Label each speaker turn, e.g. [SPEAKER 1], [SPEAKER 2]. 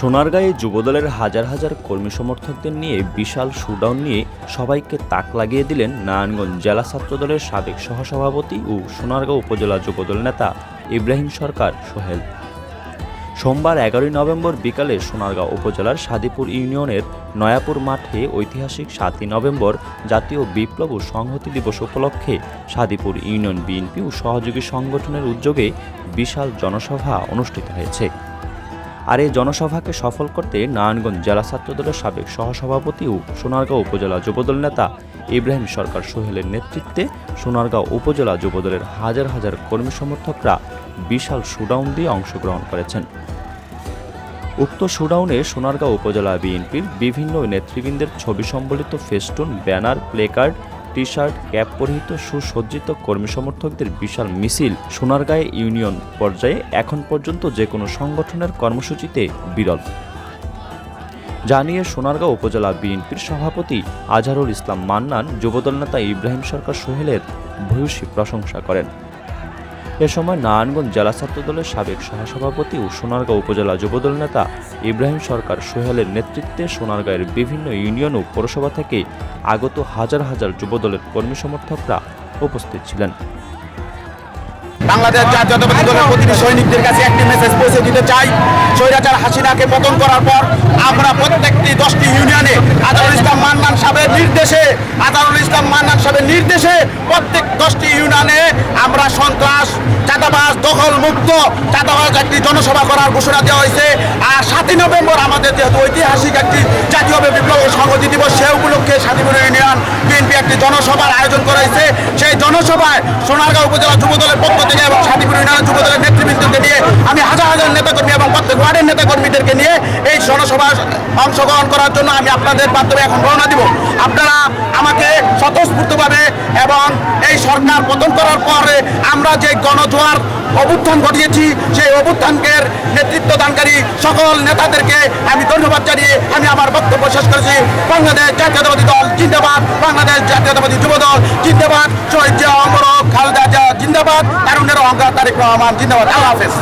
[SPEAKER 1] সোনারগাঁয়ে যুবদলের হাজার হাজার কর্মী সমর্থকদের নিয়ে বিশাল শুডাউন নিয়ে সবাইকে তাক লাগিয়ে দিলেন নারায়ণগঞ্জ জেলা ছাত্রদলের সাবেক সহসভাপতি ও সোনারগাঁও উপজেলা যুবদল নেতা ইব্রাহিম সরকার সোহেল। সোমবার এগারোই নভেম্বর বিকালে সোনারগাঁও উপজেলার সাদিপুর ইউনিয়নের নয়াপুর মাঠে ঐতিহাসিক সাতই নভেম্বর জাতীয় বিপ্লব ও সংহতি দিবস উপলক্ষে সাদিপুর ইউনিয়ন বিএনপি ও সহযোগী সংগঠনের উদ্যোগে বিশাল জনসভা অনুষ্ঠিত হয়েছে। আর এই জনসভাকে সফল করতে নারায়ণগঞ্জ জেলা ছাত্রদলের সাবেক সহসভাপতি ও সোনারগাঁও উপজেলা যুবদল নেতা ইব্রাহিম সরকার সোহেলের নেতৃত্বে সোনারগাঁও উপজেলা যুবদলের হাজার হাজার কর্মী সমর্থকরা বিশাল শুডাউন দিয়ে অংশগ্রহণ করেছেন। উক্ত শুডাউনে সোনারগাঁও উপজেলা বিএনপির বিভিন্ন নেতৃবৃন্দের ছবি সম্বলিত festoon, banner, placard T shirt cap পরিহিত সুসজ্জিত কর্মী সমর্থকদের বিশাল মিছিল সোনারগাঁয়ে ইউনিয়ন পর্যায়ে এখন পর্যন্ত যে কোনো সংগঠনের কর্মসূচিতে বিরল। জানিয়ে সোনারগাঁও উপজেলা বিএনপির সভাপতি আজহারুল ইসলাম মান্নান, যুবদল নেতা ইব্রাহিম সরকার সোহেলের ভূয়সী প্রশংসা করেন। এ সময় নারায়ণগঞ্জ জেলা ছাত্রদলের সাবেক সহসভাপতি ও সোনারগাঁও উপজেলা যুবদল নেতা ইব্রাহিম সরকার সোহেলের নেতৃত্বে সোনারগাঁয়ের বিভিন্ন ইউনিয়ন ও পৌরসভা থেকে আগত হাজার হাজার যুবদলের কর্মী সমর্থকরা উপস্থিত ছিলেন।
[SPEAKER 2] বাংলাদেশ জাতীয়তাবাদী দলের প্রতিটি সৈনিকদের কাছে একটি মেসেজ পৌঁছে দিতে চাই। স্বৈরাচার হাসিনাকে পতন করার পর আমরা প্রত্যেকটি দশটি ইউনিয়নে আজহারুল ইসলাম মান্নান সাহেবের নির্দেশে আজহারুল ইসলাম মান্নান সাহেবের নির্দেশে প্রত্যেক দশটি ইউনিয়নে আমরা সন্ত্রাস, চাঁদাবাজ দখল মুক্ত চাঁদাবাজ একটি জনসভা করার ঘোষণা দেওয়া হয়েছে। আর সাতই নভেম্বর আমাদের যেহেতু ঐতিহাসিক একটি জাতীয় বিপ্লব সংহতি দিবস, সে উপলক্ষে সাথীপুর ইউনিয়ন একটি জনসভার আয়োজন করা হয়েছে। সেই জনসভায় সোনারগাঁও উপজেলা যুবদলের পক্ষ থেকে এবং সাথীপুর ইউনিয়ন যুবদলের নেতৃবৃন্দকে নিয়ে আমি হাজার হাজার নেতাকর্মী এবং প্রত্যেক ওয়ার্ডের নেতাকর্মীদেরকে নিয়ে এই জনসভায় অংশগ্রহণ করার জন্য আমি আপনাদের মাধ্যমে এখন রওনা দিব। আপনারা আমাকে স্বতঃস্ফূর্তভাবে এবং এই সরকার পতন করার পরে আমরা যে গণজোয়ার অভ্যুত্থান ঘটিয়েছি, সেই অভ্যুত্থানকের দানকারী সকল নেতাদেরকে আমি ধন্যবাদ জানিয়ে আমি আমার বক্তব্য শেষ করেছি। বাংলাদেশ জাতীয়তাবাদী দল জিন্দাবাদ। বাংলাদেশ জাতীয়তাবাদী যুব দল জিন্দাবাদ। শহীদ জিয়া অমর খালেদা জিয়া জিন্দাবাদ। তারুণের অহংকার তারিক রহমান জিন্দাবাদ। আল্লাহ হাফেজ।